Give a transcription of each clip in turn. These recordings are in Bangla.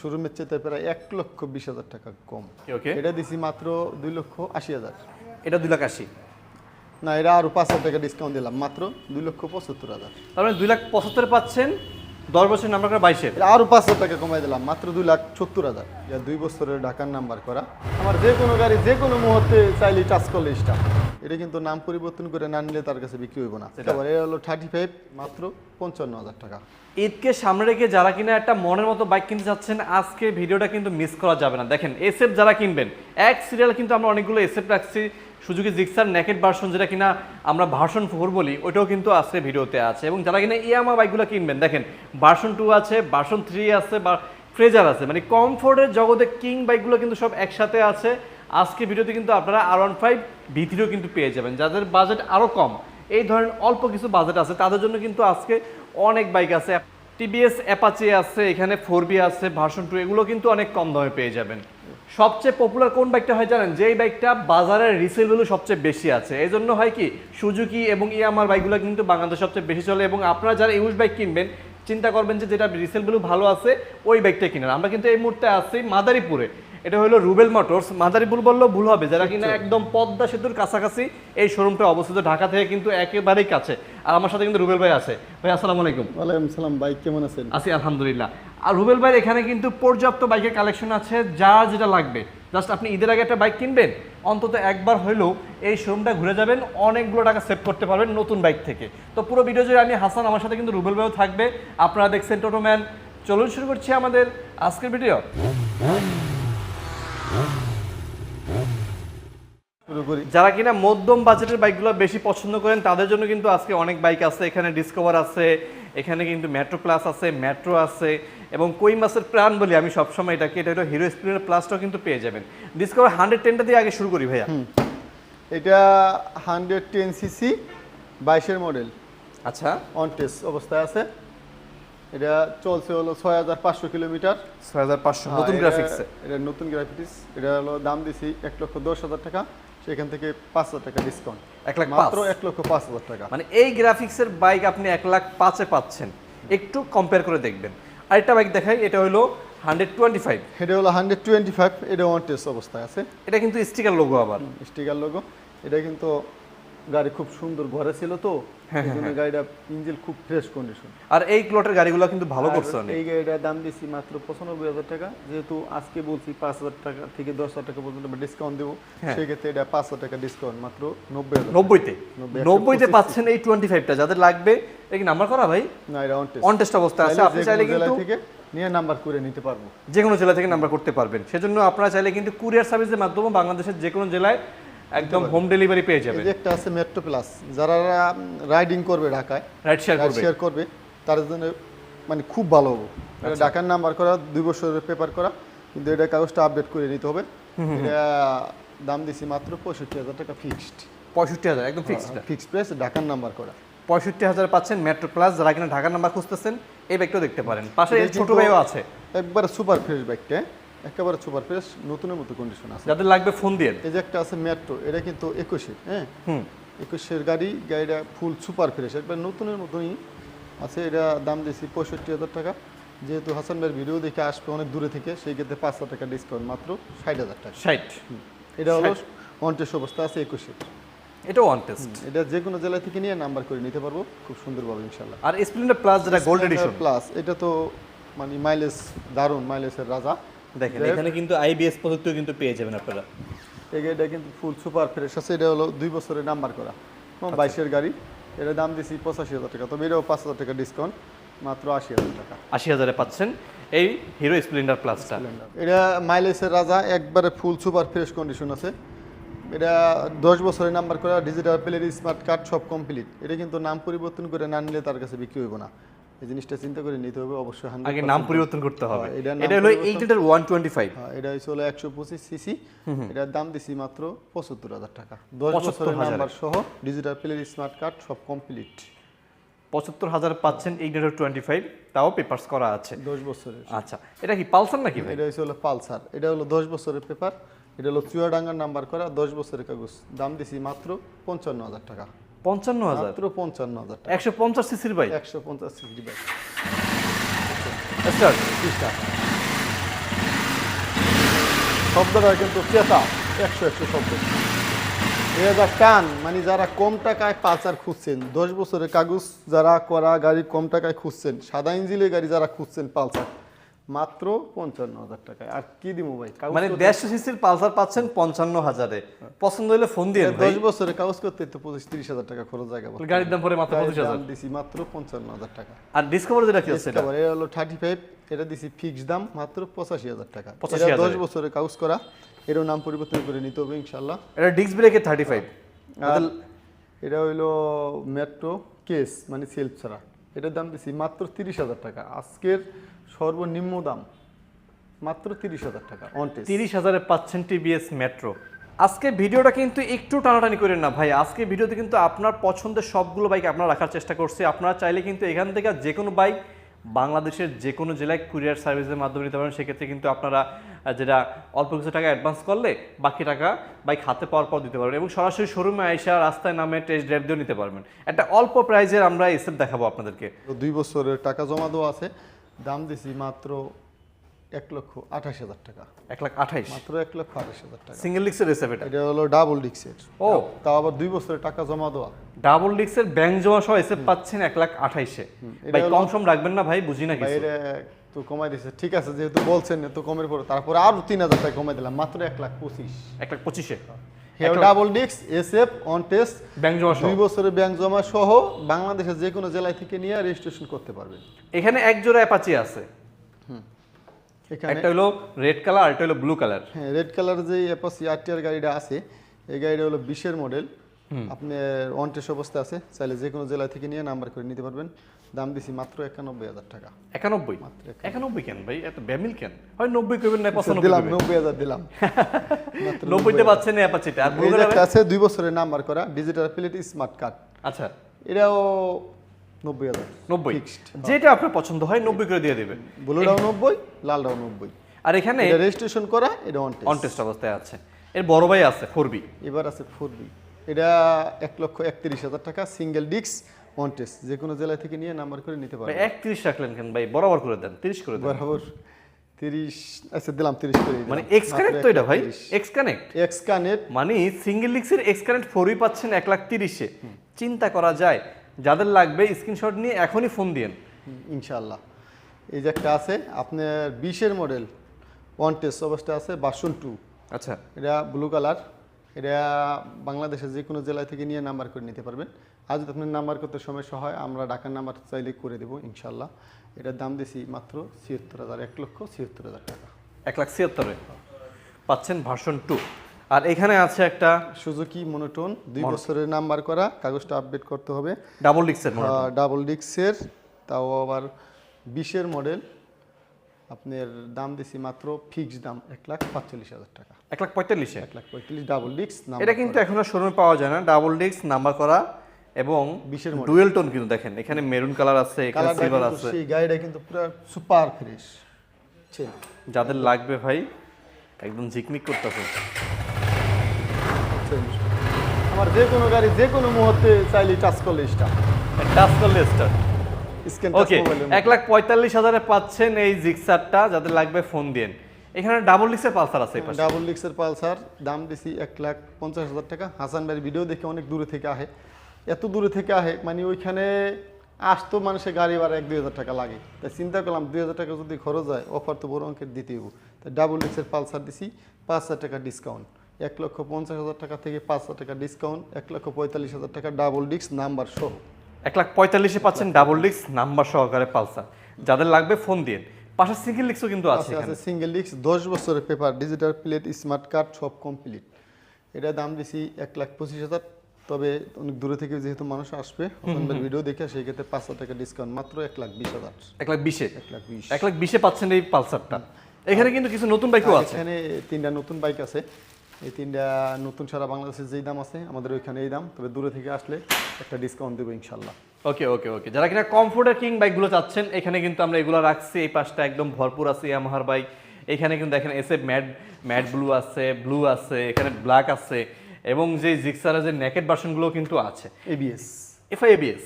শোরুমের চেয়ে প্রায় এক লক্ষ বিশ হাজার টাকা কম। ওকে? এটা দিছি মাত্র দুই লক্ষ আশি হাজার। এটা দুই লাখ আশি? না এটা আরও পাঁচ হাজার টাকা ডিসকাউন্ট দিলাম মাত্র দুই লক্ষ পঁচাত্তর হাজার। তার মানে দুই লাখ পঁচাত্তর পাচ্ছেন দশ বছর নাম্বার করা বাইশের। এটা আরও পাঁচ হাজার টাকা কমাই দিলাম মাত্র দুই লাখ সত্তর হাজার। দুই বছরের ঢাকার নাম্বার করা। আমার যে কোনো গাড়ি যে কোনো মুহূর্তে চাইলে টাচ করলে স্টার্ট। এটা কিন্তু নাম পরিবর্তন করে না নিলে তার কাছে বিক্রি হইব না। এটা হলো থার্টি ফাইভ মাত্র পঞ্চান্ন হাজার টাকা। ঈদকে সামনে রেখে যারা কিনা একটা মনের মতো বাইক কিনতে চাচ্ছেন আজকে ভিডিওটা কিন্তু মিস করা যাবে না। দেখেন এসএফ যারা কিনবেন এক সিরিয়াল কিন্তু আমরা অনেকগুলো এসএফ রাখছি সুযোগী জিক্সার নেকেট ভার্সন যেটা কিনা আমরা ভার্সন ফোর বলি ওইটাও কিন্তু আজকে ভিডিওতে আছে। এবং যারা কিনা ইয়ামা বাইকগুলো কিনবেন দেখেন ভার্সন টু আছে ভার্সন থ্রি আছে বা ফ্রেজার আছে। মানে কমফোর্টের জগতে কিং বাইকগুলো কিন্তু সব একসাথে আছে। আজকে ভিডিওতে কিন্তু আপনারা আর ওয়ান ফাইভ ভিতরেও কিন্তু পেয়ে যাবেন। যাদের বাজেট আরও কম, এই ধরনের অল্প কিছু বাজেট আছে, তাদের জন্য কিন্তু আজকে অনেক বাইক আছে। টিবিএস অ্যাপাচি আছে, এখানে ফোর বি আছে ভার্সন টু এগুলো কিন্তু অনেক কম দামে পেয়ে যাবেন। সবচেয়ে পপুলার কোন বাইকটা হয় জানেন? যে এই বাইকটা বাজারের রিসেল ভ্যালু সবচেয়ে বেশি আছে। এই জন্য হয় কি সুজুকি এবং ইয়ামার বাইকগুলো কিন্তু বাংলাদেশ সবচেয়ে বেশি চলে এবং আপনারা যারা ইউজ বাইক কিনবেন, চিন্তা করবেন যে যেটা রিসেল ভ্যালু ভালো আছে, ওই বাইকটা কিনেন। আমরা কিন্তু এই মুহূর্তে আছি মাদারীপুরে। এটা হলো রুবেল মোটরস। মাদারীপুর বললেও ভুল হবে যারা কিনা একদম পদ্মা সেতুর কাছাকাছি এই শোরুমটা অবস্থিত ঢাকা থেকে কিন্তু একেবারেই কাছে। আর আমার সাথে কিন্তু রুবেল ভাই আছে। ভাই আসসালামু আলাইকুম। ওয়ালাইকুম সালাম বাইক কেমন আছেন? আছি আলহামদুলিল্লাহ। আর রুবেল ভাইয়ের এখানে কিন্তু পর্যাপ্ত বাইকের কালেকশন আছে যা যেটা লাগবে। জাস্ট আপনি ঈদের আগে একটা বাইক কিনবেন অন্তত একবার হলেও এই শোরুমটা ঘুরে যাবেন অনেকগুলো টাকা সেভ করতে পারবেন নতুন বাইক থেকে। তো পুরো ভিডিও জুড়ে আমি হাসান আমার সাথে কিন্তু রুবেল ভাইও থাকবে। আপনারা দেখছেন টোটোম্যান চলুন শুরু করছি আমাদের আজকের ভিডিও যারা কিনা মধ্যম বাজেটের বাইকগুলো বেশি পছন্দ করেন তাদের জন্য কিন্তু আজকে অনেক বাইক আছে। এখানে ডিসকভার আছে এখানে কিন্তু মেট্রো প্লাস আছে মেট্রো আছে এবং কই মাসের প্রাণ বলি আমি সবসময় এটাকে। এটা হিরো স্প্লেন্ডার প্লাসটাও কিন্তু পেয়ে যাবেন। ডিসকভার হান্ড্রেড টেনটা দিয়ে আগে শুরু করি ভাইয়া। এটা হান্ড্রেড টেন সিসি বাইশের মডেল আচ্ছা। অন টেস্ট অবস্থায় আছে। এটা চলছে হলো ছয় হাজার পাঁচশো কিলোমিটার। ছয় হাজার পাঁচশো নতুন হ্যাঁ, গ্রাফিক্স এটা- নতুন গ্রাফিক্স এটা হলো দাম দিছি এক লক্ষ দশ হাজার টাকা সেখান থেকে পাঁচ হাজার টাকা ডিসকাউন্ট এক লাখ মাত্র এক লক্ষ পাঁচ হাজার টাকা। মানে এই গ্রাফিক্সের বাইক আপনি এক লাখ পাঁচে পাচ্ছেন। একটু কম্পেয়ার করে দেখবেন। আরেকটা বাইক দেখাই এটা হলো হান্ড্রেড টোয়েন্টি ফাইভ এটা হলো হান্ড্রেড টোয়েন্টি ফাইভ এটা অন টেস্ট অবস্থায় আছে। এটা কিন্তু স্টিকার লোগো আবার। স্টিকার লোগো এটা কিন্তু গাড়ি খুব সুন্দর ঘরে ছিল তো হ্যাঁ, গাড়িটা ইঞ্জিন খুব ফ্রেশ কন্ডিশন আর এই ক্লটের গাড়িগুলো কিন্তু ভালো করছে এই গাড়িটার দাম দিচ্ছি মাত্র পঁচানব্বই হাজার টাকা যেহেতু আজকে বলছি পাঁচ হাজার টাকা থেকে দশ হাজার টাকা পর্যন্ত ডিসকাউন্ট দেবো হ্যাঁ। সেক্ষেত্রে এটা পাঁচ হাজার টাকা ডিসকাউন্ট মাত্র নব্বই হাজার। নব্বইতে? নব্বইতে পাচ্ছেন এই টোয়েন্টি ফাইভটা যাদের লাগবে এটা কি নাম্বার করা ভাই? না এটা অন টেস্ট অবস্থা আছে। আপনি চাইলে কিন্তু নিয়ে নাম্বার করে নিতে পারব। যে কোনো জেলা থেকে নাম্বার করতে পারবেন। সেজন্য আপনারা চাইলে কিন্তু কুরিয়ার সার্ভিসের মাধ্যমে বাংলাদেশের যে কোনো জেলায় একদম হোম ডেলিভারি পেয়ে এই যাবেন যে একটা আছে মেট্রো প্লাস যারা রাইডিং করবে ঢাকায় রাইট শেয়ার করবে। শেয়ার করবে তার জন্য মানে খুব ভালো হবে। এটা আচ্ছা। ঢাকার নাম্বার করা দুই বছরের পেপার করা কিন্তু এটা কাগজটা আপডেট করে নিতে হবে। এটা দাম দিছি মাত্র পঁয়ষট্টি হাজার টাকা ফিক্সড পঁয়ষট্টি হাজার একদম ফিক্সড ফিক্সড প্রাইস ঢাকার নাম্বার করা। পঁয়ষট্টি হাজার পাচ্ছেন মেট্রো প্লাস যারা কিনা ঢাকার নাম্বার খুঁজতেছেন এই ব্যাগটাও দেখতে পারেন। পাশে ছোট ভাইও আছে। একবারে সুপার ফ্রেশ বাইকটা একেবারে সুপার ফ্রেশ নতুনের মতো কন্ডিশন আছে। যাদের লাগবে ফোন দিয়ে এই যে একটা আছে মেট্রো এটা কিন্তু একুশের হ্যাঁ? একুশের গাড়ি গাড়িটা ফুল সুপার ফ্রেশ। একবার নতুনের মতনই আছে এটা দাম দিয়েছি পঁয়ষট্টি হাজার টাকা। যেহেতু হাসান ভাইয়ের ভিডিও দেখে আসবে অনেক দূরে থেকে সেই ক্ষেত্রে পাঁচ হাজার টাকা ডিসকাউন্ট মাত্র ষাট হাজার টাকা। ষাট। এটা হলো অনটেস্ট অবস্থা আছে একুশের এটা ওয়ান টেস্ট এটা যে কোনো জেলা থেকে নিয়ে নাম্বার করে নিতে পারব খুব সুন্দরভাবে ইনশাল্লাহ আর স্প্লেন্ডার প্লাস যেটা গোল্ড এডিশন প্লাস এটা তো মানে মাইলেজ দারুণ মাইলেজের রাজা। দেখেন এখানে কিন্তু আইবিএস প্রযুক্তিও কিন্তু পেয়ে যাবেন আপনারা। গাড়িটা কিন্তু ফুল সুপার ফ্রেশ আছে এটা হলো দুই বছরের নাম্বার করা। বাইশের গাড়ি এটা দাম দিছি পঁচাশি হাজার টাকা তবে এটাও পাঁচ হাজার টাকা ডিসকাউন্ট মাত্র আশি হাজার টাকা। আশি হাজারে পাচ্ছেন এই হিরো স্প্লেন্ডার প্লাসটা এটা মাইলেজের রাজা একবারে ফুল সুপার ফ্রেশ কন্ডিশন আছে। এটা দশ বছরের নাম্বার করা ডিজিটাল প্লেয়ার স্মার্ট কার্ড সব কমপ্লিট এটা কিন্তু নাম পরিবর্তন করে না নিলে তার কাছে বিক্রি হইব না। এই জিনিসটা চিন্তা করে নিতে হবে অবশ্যই আগে নাম পরিবর্তন করতে হবে। হ্যাঁ, নাম এটা হলো eight litre one twenty five এটা হলো একশো পঁচিশ সিসি এটার দাম দিছি মাত্র পঁচাত্তর হাজার টাকা। দশ বছরের নাম্বার সহ ডিজিটাল স্মার্ট কার্ড সব কমপ্লিট পঁচাত্তর হাজার পাচ্ছেন টোয়েন্টি ফাইভ তাও পেপার্স করা আছে। দশ বছরের। আচ্ছা এটা কি পালসার নাকি এটা হচ্ছে হলো পালসার। এটা হলো দশ বছরের পেপার এটা হলো চুয়াডাঙ্গার নাম্বার করা দশ বছরের কাগজ। দাম দিছি মাত্র পঞ্চান্ন হাজার টাকা। পঞ্চান্ন হাজার। পঞ্চান্ন হাজার একশো পঞ্চাশ সিসির বাইক? একশো পঞ্চাশ সিসি বাইক। স্টার্ট। শব্দটা কিন্তু চেতা। একশো একশো শব্দ। এ যা টান মানে যারা কম টাকায় পালসার খুঁজছেন দশ বছরের কাগজ যারা করা গাড়ি কম টাকায় খুঁজছেন সাদা ইঞ্জিলের গাড়ি যারা খুঁজছেন পালসার মাত্র পঞ্চান্ন হাজার টাকায়। আর কি দিব ভাই? মানে দেড়শো সিসির পালসার পাচ্ছেন পঞ্চান্ন হাজারে পছন্দ হলে ফোন দিয়ে দশ বছরের কাগজ করতে তো পঁচিশ তিরিশ হাজার টাকা খরচ জায়গা গাড়ির দাম পরে মাত্র পঁচিশ হাজার। দিছি মাত্র পঞ্চান্ন হাজার টাকা। আর ডিসকভার যেটা কি হচ্ছে এটা? হলো থার্টি ফাইভ এটা দিছি ফিক্স দাম মাত্র পঁচাশি হাজার টাকা। 85,000 এটা দশ বছরের কাগজ করা এরও নাম পরিবর্তন করে নিতে হবে ইনশাল্লাহ এটা ডিস্ক ব্রেকের থার্টি ফাইভ আর এটা হইল মেট্রো কেস মানে সেলফ ছাড়া। এটার দাম দিছি মাত্র তিরিশ হাজার টাকা। আজকের সর্বনিম্ন দাম মাত্র তিরিশ হাজার টাকা অন তিরিশ হাজারে পাচ্ছেন টিভিএস মেট্রো। আজকে ভিডিওটা কিন্তু একটু টানাটানি করেন না ভাই। আজকে ভিডিওতে কিন্তু আপনার পছন্দের সবগুলো বাইক আপনারা রাখার চেষ্টা করছি। আপনারা চাইলে কিন্তু এখান থেকে যে কোনো বাইক বাংলাদেশের যে কোনো জেলায় কুরিয়ার সার্ভিসের মাধ্যমে নিতে পারেন। সেক্ষেত্রে কিন্তু আপনারা যেটা অল্প কিছু টাকা অ্যাডভান্স করলে বাকি টাকা বাইক হাতে পাওয়ার পর দিতে পারবেন এবং সরাসরি শোরুমে আইসা রাস্তায় নামে টেস্ট ড্রাইভ দিয়েও নিতে পারবেন। একটা অল্প প্রাইজের আমরা এসব দেখাবো আপনাদেরকে। দুই বছরের টাকা জমা দেওয়া আছে। দাম দিছি মাত্র এক লক্ষ আঠাশ হাজার টাকা। এক লাখ আঠাইশ? মাত্র এক লক্ষ আঠাশ হাজার টাকা। সিঙ্গেল ডিক্সের এসএফ এটা? হলো ডাবল ডিক্সের ও। তাও আবার দুই বছরের টাকা জমা দেওয়া। ডাবল ডিক্সের ব্যাংক জমা সহ এসে পাচ্ছেন এক লাখ আঠাইশে। ভাই কম সম রাখবেন না ভাই বুঝি না কিছু। তো কমাই দিছে। ঠিক আছে যেহেতু বলছেন তো কমের পরে তারপরে আরও তিন হাজার টাকা কমাই দিলাম মাত্র এক লাখ পঁচিশ। এক লাখ পঁচিশে? ডাবল ডিক্স S F on test bank জমা দুই বছরের ব্যাংক জমা সহ বাংলাদেশের যে কোনো জেলায় থেকে নিয়ে রেজিস্ট্রেশন করতে পারবেন। এখানে এক জোড়া অ্যাপাচি আছে। এখানে একটা হলো রেড কালার আর একটা হলো ব্লু কালার হ্যাঁ রেড কালার যে অ্যাপাচি আরটিআর গাড়িটা আছে এই গাড়িটা হলো বিশের মডেল আপনার টেস্ট অবস্থা আছে চাইলে যে কোনো জেলা থেকে নিয়ে নাম্বার করে নিতে পারবেন। দাম দিছি মাত্র একানব্বই হাজার টাকা। একানব্বই? মাত্র একানব্বই। কেন ভাই? এত ব্যামিল কেন? হয় নব্বই করবেন না পঁচানব্বই দিলাম। নব্বই হাজার দিলাম। নব্বইতে পাচ্ছেন এই অ্যাপাচিটা আর আছে দুই বছরের নাম্বার করা ডিজিটাল প্লেট স্মার্ট কার্ড আচ্ছা। এটাও নব্বই হাজার। নব্বই? যেটা আপনার পছন্দ হয় নব্বই করে দিয়ে দেবেন। ব্লুটাও নব্বই লালটাও নব্বই। আর এখানে রেজিস্ট্রেশন করা এটা অন টেস্ট অবস্থায় আছে। এর বড় ভাই আছে ফোর বি এবার আছে ফোর বি এটা এক লক্ষ একত্রিশ হাজার টাকা সিঙ্গেল ডিক্স অন টেস্ট যে কোনো জেলা থেকে নিয়ে নাম্বার করে নিতে পারবে একত্রিশ রাখলেন কেন ভাই? বরাবর করে দেন তিরিশ করে দেন। বরাবর। তিরিশ আচ্ছা দিলাম তিরিশ করে মানে এক্স কানেক্ট তো এটা ভাই? এক্স কানেক্ট এক্স কানেক্ট মানে সিঙ্গেল লিক্সের এক্স কারেন্ট ফোরই পাচ্ছেন এক লাখ তিরিশে। চিন্তা করা যায়। যাদের লাগবে স্ক্রিনশট নিয়ে এখনই ফোন দিন ইনশাল্লাহ এই যে একটা আছে আপনার বিশের মডেল ওয়ান টেস্ট অবস্থা আছে বাসন টু আচ্ছা। এটা ব্লু কালার এটা বাংলাদেশের যে কোনো জেলা থেকে নিয়ে নাম্বার করে নিতে পারবেন। আর যদি আপনার নাম্বার করতে সমস্যা হয় আমরা ঢাকার নাম্বার চাইলে করে দেবো ইনশাল্লাহ। এটার দাম দিছি মাত্র ছিয়াত্তর হাজার এক লক্ষ ছিয়াত্তর হাজার টাকা। এক লাখ ছিয়াত্তরে। পাচ্ছেন ভার্সন টু আর এখানে আছে একটা সুজুকি মনোটোন দুই বছরের নাম্বার করা কাগজটা আপডেট করতে হবে। ডাবল ডিক্সের ডাবল ডিক্সের তাও আবার বিশের মডেল আপনার দাম দিছি মাত্র ফিক্সড দাম এক লাখ পাঁচচল্লিশ হাজার টাকা। এক লাখ পঁয়তাল্লিশে এক লাখ পঁয়ত্রিশ ডাবল ডিক্স এটা কিন্তু এখনও শোরুমে পাওয়া যায় না। ডাবল ডিক্স নাম্বার করা এবং বিশের ডুয়েল টোন কিন্তু দেখেন। এখানে মেরুন কালার আছে এখানে সিলভার আছে। সেই গাড়িটা কিন্তু পুরো সুপার ফ্রেশ যাদের লাগবে ভাই একদম ঝিকমিক করতেছে। আমার যে কোনো গাড়ি যে কোনো মুহূর্তে চাইলে টাচ করলে স্টার্ট টাচ করলে স্টার্ট ওকে এক লাখ পঁয়তাল্লিশ হাজারে পাচ্ছেন এই জিক্সারটা যাদের লাগবে ফোন দিন এখানে ডাবল ডিক্সের পালসার আছে এই পাশে। ডাবল ডিক্সের পালসার দাম দিছি এক লাখ পঞ্চাশ হাজার টাকা। হাসান ভাইয়ের ভিডিও দেখে অনেক দূরে থেকে আহে। এত দূরে থেকে আহে মানে ওইখানে আসতো মানুষের গাড়ি ভাড়া এক দুই হাজার টাকা লাগে। তাই চিন্তা করলাম দুই হাজার টাকা যদি খরচ হয় অফার তো বড় অঙ্কের দিতেই হব। তাই ডাবল ডিক্সের পালসার দিছি পাঁচ হাজার টাকা ডিসকাউন্ট এক লক্ষ পঞ্চাশ হাজার টাকা থেকে পাঁচ হাজার টাকা ডিসকাউন্ট এক লক্ষ পঁয়তাল্লিশ হাজার টাকা ডাবল ডিক্স নাম্বার সহ। এক লাখ পঁয়তাল্লিশে পাচ্ছেন ডাবল ডিক্স নাম্বার সহকারে পালসার। যাদের লাগবে ফোন দিন পাশে সিঙ্গেল লিক্সও কিন্তু আছে আছে সিঙ্গেল লিক্স 10 বছরের paper digital plate smart card সব কমপ্লিট এটা দাম দিছি 1 লাখ পঁচিশ হাজার তবে অনেক দূরে থেকে যেহেতু মানুষ আসবে ভিডিও দেখে সেই ক্ষেত্রে পাঁচ হাজার টাকা ডিসকাউন্ট মাত্র এক লাখ বিশ হাজার। এক লাখ বিশে? এক লাখ বিশ। এক লাখ বিশে পাচ্ছেন এই পালসারটা। এখানে কিন্তু কিছু নতুন বাইকও আছে। এখানে তিনটা নতুন বাইক আছে। এই তিনটা নতুন সারা বাংলাদেশের যেই দাম আছে আমাদের ওইখানে এই দাম। তবে দূরে থেকে আসলে একটা ডিসকাউন্ট দেবো ইনশাল্লাহ। ওকে ওকে ওকে। যারা কিনা কমফোর্টের কিং বাইকগুলো চাচ্ছেন এখানে কিন্তু আমরা এগুলো রাখছি। এই পাশটা একদম ভরপুর আছে ইয়ামাহার বাইক এখানে কিন্তু দেখেন এসে ম্যাট ম্যাট ব্লু আছে ব্লু আছে এখানে ব্ল্যাক আছে এবং যে জিক্সারের যে নেকেট ভার্সনগুলো কিন্তু আছে। এবিএস এফআই এবিএস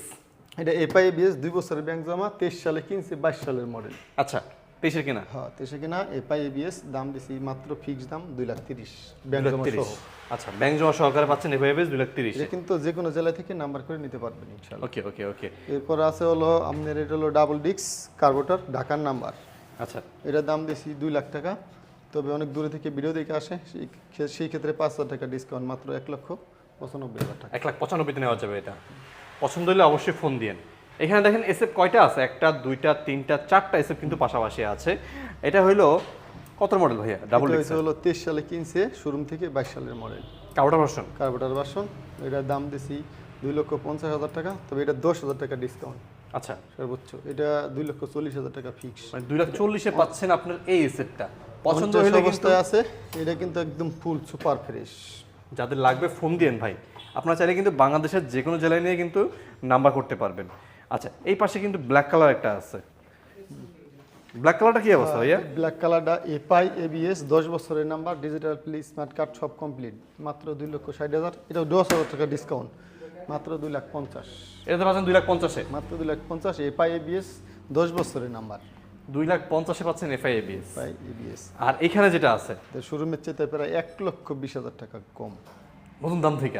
এটা এফআই এবিএস দুই বছরের ব্যাংক জমা তেইশ সালে কিনছে বাইশ সালের মডেল আচ্ছা। তেইশের কিনা? হ্যাঁ তো সেখানে এপাই এবিএস দাম দিছি মাত্র ফিক্স দাম দুই লাখ তিরিশ। ব্যাংক জমা সহ। আচ্ছা ব্যাংক জমা সহকারে পাচ্ছেন এফআইএস দুই লাখ তিরিশ। কিন্তু যে কোনো জেলা থেকে নাম্বার করে নিতে পারবেন ইনশাল্লাহ ওকে ওকে ওকে। এরপর আছে হলো আপনার এটা হলো ডাবল ডিক্স কার্বোটার ঢাকার নাম্বার। আচ্ছা। এটার দাম দিয়েছি দুই লাখ টাকা। তবে অনেক দূরে থেকে ভিডিও দেখে আসে সেই সেই ক্ষেত্রে পাঁচ হাজার টাকা ডিসকাউন্ট মাত্র এক লক্ষ পঁচানব্বই হাজার টাকা। এক লাখ পঁচানব্বইতে নেওয়া যাবে এটা। পছন্দ হলে অবশ্যই ফোন দিয়েন। এখানে দেখেন এসএফ কয়টা আছে? একটা দুইটা তিনটা চারটা এসএফ কিন্তু পাশাপাশি আছে। এটা হইল কত মডেল ভাইয়া? ডাবল এটা হলো তেইশ সালে কিনছে শোরুম থেকে বাইশ সালের মডেল কাউটা ভার্সন কার্বোটার ভার্সন এটার দাম দিছি দুই লক্ষ পঞ্চাশ হাজার টাকা তবে এটা দশ হাজার টাকা ডিসকাউন্ট আচ্ছা। সর্বোচ্চ। এটা দুই লক্ষ চল্লিশ হাজার টাকা ফিক্স মানে দুই লাখ চল্লিশে পাচ্ছেন আপনার এই এসএফটা পছন্দ হলে অবস্থায় আছে। এটা কিন্তু একদম ফুল সুপার ফ্রেশ যাদের লাগবে ফোন দিয়েন ভাই। আপনারা চাইলে কিন্তু বাংলাদেশের যে কোনো জেলায় নিয়ে কিন্তু নাম্বার করতে পারবেন। আচ্ছা এই পাশে কিন্তু ব্ল্যাক কালার একটা আছে। ব্ল্যাক কালারটা কি অবস্থা ভাইয়া? ব্ল্যাক কালারটা এপাই এবিএস দশ বছরের number digital plate smart card সব কমপ্লিট মাত্র দুই লক্ষ ষাট হাজার এটা দশ হাজার টাকা ডিসকাউন্ট মাত্র দুই লাখ পঞ্চাশ। এটাতে পাচ্ছেন দুই লাখ পঞ্চাশে। মাত্র দুই লাখ পঞ্চাশ এপাই এবিএস দশ বছরের নাম্বার দুই লাখ পঞ্চাশে পাচ্ছেন এফআইএবিএস এপাই এবিএস আর এখানে যেটা আছে? শোরুমের চেয়ে প্রায় এক লক্ষ বিশ হাজার টাকা কম। নতুন দাম থেকে।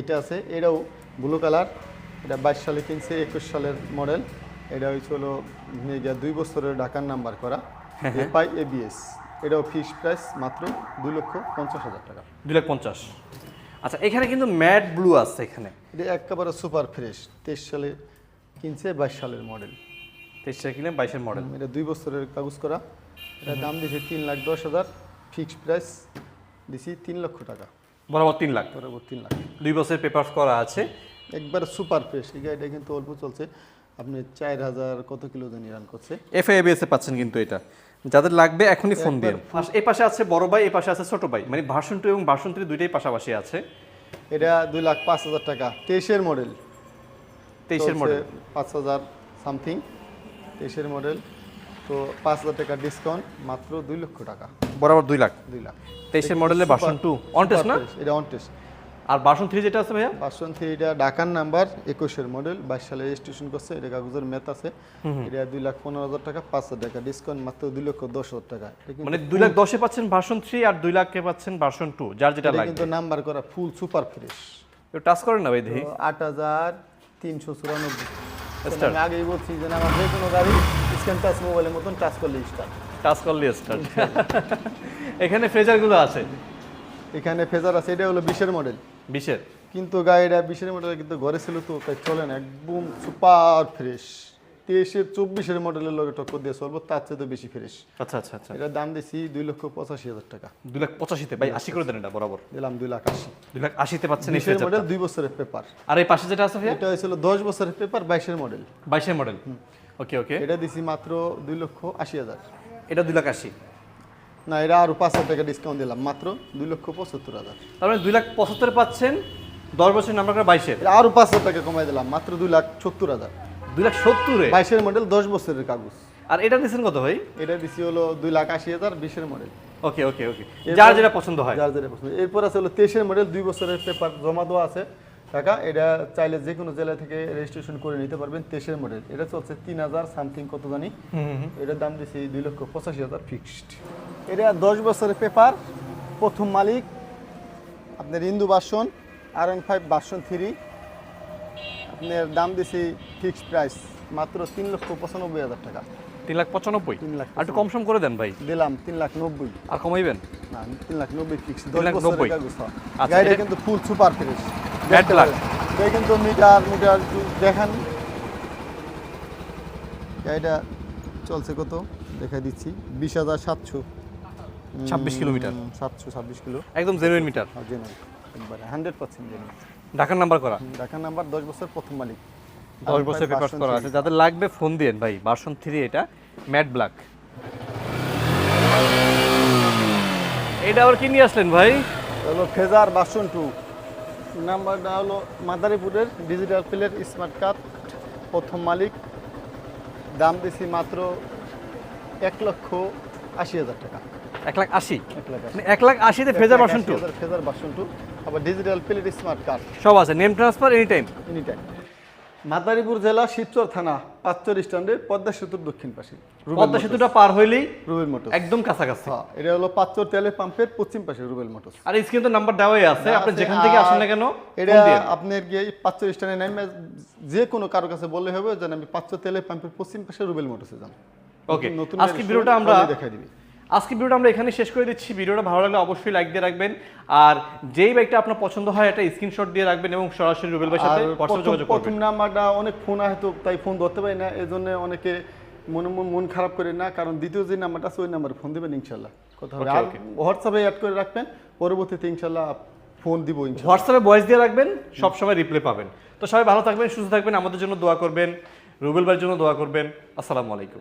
এটা আছে এটাও ব্লু কালার এটা বাইশ সালে কিনছে একুশ সালের মডেল। এটা মেগা দুই বছরের ঢাকার নাম্বার করা। এপাই এবিএস। এটাও ফিক্সড প্রাইস মাত্র দুই লক্ষ পঞ্চাশ হাজার টাকা। দুই লাখ পঞ্চাশ। আচ্ছা এখানে কিন্তু ম্যাট ব্লু আছে এখানে। এটা একেবারে সুপার ফ্রেশ। তেইশ সালে কিনছে বাইশ সালের মডেল। তেইশ সালে কিনে বাইশের মডেল। এটা দুই বছরের কাগজ করা। এটা দাম দিয়েছে তিন লাখ দশ হাজার। ফিক্সড প্রাইস দিছি তিন লক্ষ টাকা। বরাবর তিন লাখ। বরাবর তিন লাখ। দুই বছরের পেপার করা আছে। একবার সুপার ফ্রেশ এই গাড়িটা কিন্তু অল্প চলছে। আপনি চার হাজার কত কিলো জানি রান করছে। এফআইএবিএস এ পাচ্ছেন কিন্তু এটা। যাদের লাগবে এখনই ফোন দিন এই পাশে আছে বড় ভাই এই পাশে আছে ছোট ভাই। মানে ভার্সন টু এবং ভার্সন থ্রি দুইটাই পাশাপাশি আছে। এটা দুই লাখ পাঁচ হাজার টাকা। তেইশের মডেল তেইশের মডেল পাঁচ হাজার সামথিং তেইশের মডেল তো পাঁচ হাজার টাকা ডিসকাউন্ট মাত্র দুই লক্ষ টাকা। বরাবর দুই লাখ। দুই লাখ। তেইশের মডেলে ভার্সন টু অনটেস্ট না? এটা অনটেস্ট আর বাসন থ্রি যেটা আছে ভাইয়া? ভার্সন থ্রি এটা ঢাকার নাম্বার একুশের মডেল বাইশ সালে রেজিস্ট্রেশন করছে এটা কাগজের মেত আছে। এটা দুই লাখ পনেরো হাজার টাকা পাঁচ হাজার টাকা ডিসকাউন্ট মাত্র দুই লক্ষ দশ হাজার টাকা। মানে দুই লাখ দশে পাচ্ছেন ভার্সন থ্রি আর দুই লাখে পাচ্ছেন ভার্সন টু যার যেটা লাগবে। কিন্তু নাম্বার করা ফুল সুপার ফ্রেশ টাচ করেন না ভাই দেখি। আট হাজার তিনশো চুরানব্বই. আমি আগেই বলছি যে আমার যে কোনো গাড়ি স্ক্যান টাচ মোবাইলের মতন টাচ করলে স্টার্ট টাচ করলে স্টার্ট এখানে ফ্রেজারগুলো আছে। এখানে ফেজার আছে এটা হলো বিশের মডেল বিশের? কিন্তু গাড়িটা বিশের মডেল কিন্তু ঘরে ছিল তো তাই চলে না একদম সুপার ফ্রেশ। তেইশের চব্বিশের মডেলের লগে টক্কর দিয়ে চলবো তার চেয়ে তো বেশি ফ্রেশ। আচ্ছা আচ্ছা আচ্ছা। এটার দাম দিছি দুই লক্ষ পঁচাশি হাজার টাকা। দুই লাখ পঁচাশিতে? ভাই আশি করে দেন এটা বরাবর। দিলাম দুই লাখ আশি। দুই লাখ আশিতে পাচ্ছেন বিশের মডেল দুই বছরের পেপার আর এই পাশে যেটা আছে এটা হয়েছিল দশ বছরের পেপার বাইশের মডেল বাইশের মডেল ওকে ওকে এটা দিছি মাত্র দুই লক্ষ আশি হাজার। এটা দুই লাখ আশি। না এটা আরও পাঁচ হাজার টাকা ডিসকাউন্ট দিলাম মাত্র দুই লক্ষ পঁচাত্তর হাজার। তার মানে দুই লাখ পঁচাত্তর পাচ্ছেন দশ বছর নাম্বার করে বাইশের। এটা আরও পাঁচ হাজার টাকা কমাই দিলাম মাত্র দুই লাখ সত্তর হাজার। দুই লাখ সত্তরে? বাইশের মডেল দশ বছরের কাগজ। আর এটা দিচ্ছেন কত ভাই? এটা দিছি হলো দুই লাখ আশি হাজার বিশের মডেল ওকে ওকে ওকে। যার যেটা পছন্দ হয়। যার যেটা পছন্দ। এরপর আছে হলো তেইশের মডেল দুই বছরের পেপার জমা দেওয়া আছে। টাকা এটা চাইলে যে কোনো জেলা থেকে রেজিস্ট্রেশন করে নিতে পারবেন তেইশের মডেল এটা চলছে তিন হাজার সামথিং কত জানি। এটার দাম দিছি দুই লক্ষ পঁচাশি হাজার ফিক্সড এটা দশ বছরের পেপার প্রথম মালিক আপনার ইন্দু বাসন আর এন ফাইভ বাসন থ্রি। আপনার দাম দিছি ফিক্সড প্রাইস মাত্র তিন লক্ষ পঁচানব্বই হাজার টাকা। তিন লাখ পঁচানব্বই? তিন লাখ আর একটু কম সম করে দেন ভাই। দিলাম তিন লাখ নব্বই। আর কমাইবেন? না তিন লাখ নব্বই ফিক্স তিন লাখ নব্বই। আচ্ছা, গাড়িটা কিন্তু ফুল সুপার ফ্রেশ black। কিন্তু মিটার মিটার দেখান। গাড়িটা চলছে কত? দেখা দিচ্ছি বিশ হাজার সাতশো। ছাব্বিশ কিলোমিটার। সাতশো ছাব্বিশ কিলো। একদম জেনুইন মিটার জেনুইন একবারে হান্ড্রেড পার্সেন্ট জেনুইন ঢাকার নাম্বার করা? ঢাকার নাম্বার দশ বছর প্রথম মালিক। দশ বছর পেপার করা আছে। যাদের লাগবে ফোন দিয়েন ভাই। ভার্সন থ্রি এটা ম্যাট ব্ল্যাক এটা আবার কি নিয়ে আসলেন ভাই? হলো ফেজার বাসন টু নাম্বারটা হলো মাদারীপুরের ডিজিটাল প্লেট স্মার্ট কার্ড প্রথম মালিক। দাম দিছি মাত্র এক লক্ষ আশি হাজার টাকা। এক লাখ আশি। এক লাখ মানে আশিতে Fazer version two Fazer version two আবার ডিজিটাল প্লেট স্মার্ট কার্ড সব আছে name transfer any time any time Madaripur জেলা শিবচর থানা পাঁচচর স্ট্যান্ডে পদ্মা সেতুর দক্ষিণ পাশে পদ্মা সেতুটা পার হইলেই রুবেল মোটরস। একদম কাছাকাছি। হ্যাঁ এটা হলো পাঁচচর তেলের পাম্পের পশ্চিম পাশে রুবেল মোটর আর স্ক্রিনে তো নাম্বার দেওয়াই আছে আপনি যেখান থেকে আসেন না কেন এটা। আপনার গিয়ে পাঁচচর স্ট্যান্ডে নেমে যে কোনো কারও কাছে বললে হবে যেন আমি পাঁচচর তেলের পাম্পের পশ্চিম পাশে রুবেল মোটরসে যান। ওকে নতুন আজকে ভিডিওটা আমরা দেখাই দিবি। আজকে ভিডিওটা আমরা এখানে শেষ করে দিচ্ছি। ভিডিওটা ভালো লাগলে অবশ্যই লাইক দিয়ে রাখবেন। আর যেই বাইকটা আপনার পছন্দ হয় একটা স্ক্রিনশট দিয়ে রাখবেন এবং সরাসরি রুবেল ভাইয়ের সাথে হোয়াটসঅ্যাপে প্রথম যোগাযোগ প্রথম করবেন। নাম্বারটা অনেক ফোন হয়তো তাই ফোন ধরতে পারি না। এই জন্য অনেকে মন- মন খারাপ করে না কারণ দ্বিতীয় যে নাম্বারটা আছে ওই নাম্বারে ফোন দেবেন ইনশাল্লাহ কথা হবে। আর. হোয়াটসঅ্যাপে অ্যাড করে রাখবেন পরবর্তীতে ইনশাল্লাহ ফোন দিব হোয়াটসঅ্যাপে ভয়েস দিয়ে রাখবেন সব সময় রিপ্লাই পাবেন। তো সবাই ভালো থাকবেন সুস্থ থাকবেন আমাদের জন্য দোয়া করবেন রুবেল ভাইয়ের জন্য দোয়া করবেন। আসসালামু আলাইকুম।